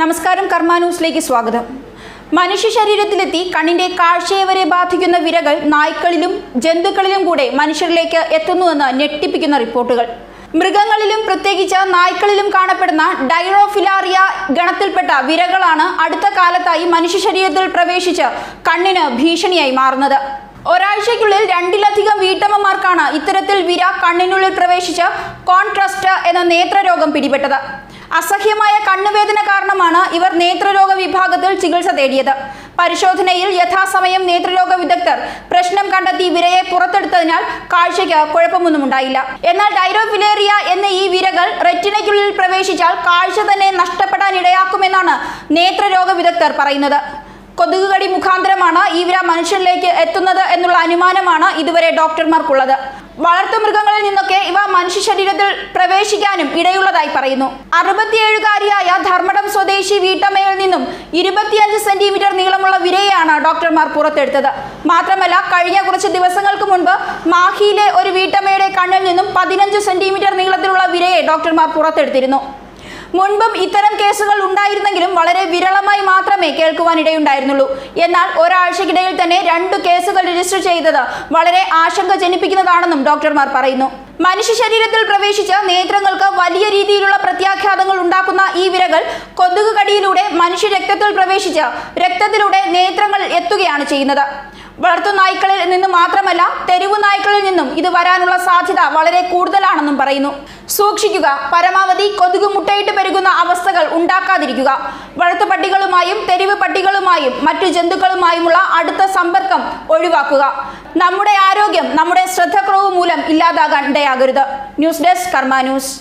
നമസ്കാരം കർമ്മ ന്യൂസിലേക്ക് സ്വാഗതം. മനുഷ്യ ശരീരത്തിലെത്തി കണ്ണിന്റെ കാഴ്ചയെ വരെ ബാധിക്കുന്ന വിരകൾ നായ്ക്കളിലും ജന്തുക്കളിലും കൂടെ മനുഷ്യരിലേക്ക് എത്തുന്നുവെന്ന് ഞെട്ടിപ്പിക്കുന്ന റിപ്പോർട്ടുകൾ. മൃഗങ്ങളിലും പ്രത്യേകിച്ച് നായ്ക്കളിലും കാണപ്പെടുന്ന ഡൈറോഫിലാറിയ ഗണത്തിൽപ്പെട്ട വിരകളാണ് അടുത്ത കാലത്തായി മനുഷ്യ ശരീരത്തിൽ പ്രവേശിച്ച് കണ്ണിന് ഭീഷണിയായി മാറുന്നത്. ഒരാഴ്ചയ്ക്കുള്ളിൽ രണ്ടിലധികം വീട്ടമ്മമാർക്കാണ് ഇത്തരത്തിൽ വിര കണ്ണിനുള്ളിൽ പ്രവേശിച്ച് കോൺട്രസ്റ്റ് എന്ന നേത്രരോഗം പിടിപെട്ടത്. അസഹ്യമായ കണ്ണുവേദന കാരണമാണ് ഇവർ നേത്രരോഗ വിഭാഗത്തിൽ ചികിത്സ തേടിയത്. പരിശോധനയിൽ യഥാസമയം നേത്രരോഗ വിദഗ്ധർ പ്രശ്നം കണ്ടെത്തി വിരയെ പുറത്തെടുത്തതിനാൽ കാഴ്ചയ്ക്ക് കുഴപ്പമൊന്നും ഉണ്ടായില്ല എന്നാൽ ഡൈറോഫിലേറിയ എന്ന ഈ വിരകൾ റെറ്റിനയ്ക്കുള്ളിൽ പ്രവേശിച്ചാൽ കാഴ്ച തന്നെ നഷ്ടപ്പെടാൻ ഇടയാക്കുമെന്നാണ് നേത്രരോഗ വിദഗ്ധർ പറയുന്നത്. കൊതുകുകടി മുഖാന്തരമാണ് ഈ വിര മനുഷ്യരിലേക്ക് എത്തുന്നത് എന്നുള്ള അനുമാനമാണ് ഇതുവരെ ഡോക്ടർമാർക്കുള്ളത്. വളർത്തു മൃഗങ്ങളിൽ നിന്നൊക്കെ മനുഷ്യ ശരീരത്തിൽ പ്രവേശിക്കാനും ഇടയുള്ളതായി പറയുന്നു. അറുപത്തിയേഴുകാരിയായ ധർമ്മടം സ്വദേശി വീട്ടമ്മയിൽ നിന്നും ഇരുപത്തിയഞ്ച് സെന്റിമീറ്റർ നീളമുള്ള വിരയാണ് ഡോക്ടർമാർ പുറത്തെടുത്തത്. മാത്രമല്ല കഴിഞ്ഞ കുറച്ച് ദിവസങ്ങൾക്ക് മുൻപ് മാഹിയിലെ ഒരു വീട്ടമ്മയുടെ കണ്ണിൽ നിന്നും പതിനഞ്ച് സെന്റിമീറ്റർ നീളത്തിലുള്ള വിരയെ ഡോക്ടർമാർ പുറത്തെടുത്തിരുന്നു. മുൻപും ഇത്തരം കേസുകൾ ഉണ്ടായിരുന്നെങ്കിലും വളരെ വിരളമായി മാത്രമേ കേൾക്കുവാനിടയുണ്ടായിരുന്നുള്ളൂ. എന്നാൽ ഒരാഴ്ചക്കിടയിൽ തന്നെ രണ്ട് കേസുകൾ രജിസ്റ്റർ ചെയ്തത് വളരെ ആശങ്ക ജനിപ്പിക്കുന്നതാണെന്നും ഡോക്ടർമാർ പറയുന്നു. മനുഷ്യ ശരീരത്തിൽ പ്രവേശിച്ച് നേത്രങ്ങൾക്ക് വലിയ രീതിയിലുള്ള പ്രത്യാഘാതങ്ങൾ ഉണ്ടാക്കുന്ന ഈ വിരകൾ കൊതുക് കടിയിലൂടെ മനുഷ്യ രക്തത്തിൽ പ്രവേശിച്ച് രക്തത്തിലൂടെ നേത്രങ്ങൾ എത്തുകയാണ് ചെയ്യുന്നത്. വളർത്തു നായ്ക്കളിൽ നിന്ന് മാത്രമല്ല തെരുവു നായ്ക്കളിൽ നിന്നും ഇത് വരാനുള്ള സാധ്യത വളരെ കൂടുതലാണെന്നും പറയുന്നു. സൂക്ഷിക്കുക. പരമാവധി കൊതുക് മുട്ടയിട്ട് പെരുകുന്ന അവസ്ഥകൾ ഉണ്ടാക്കാതിരിക്കുക. വളർത്തു പട്ടികളുമായും തെരുവ് പട്ടികളുമായും മറ്റു ജന്തുക്കളുമായുമുള്ള അടുത്ത സമ്പർക്കം ഒഴിവാക്കുക. നമ്മുടെ ആരോഗ്യം നമ്മുടെ ശ്രദ്ധക്കുറവ് മൂലം ഇല്ലാതാകാൻ ഇടയാകരുത്. News desk Karma News.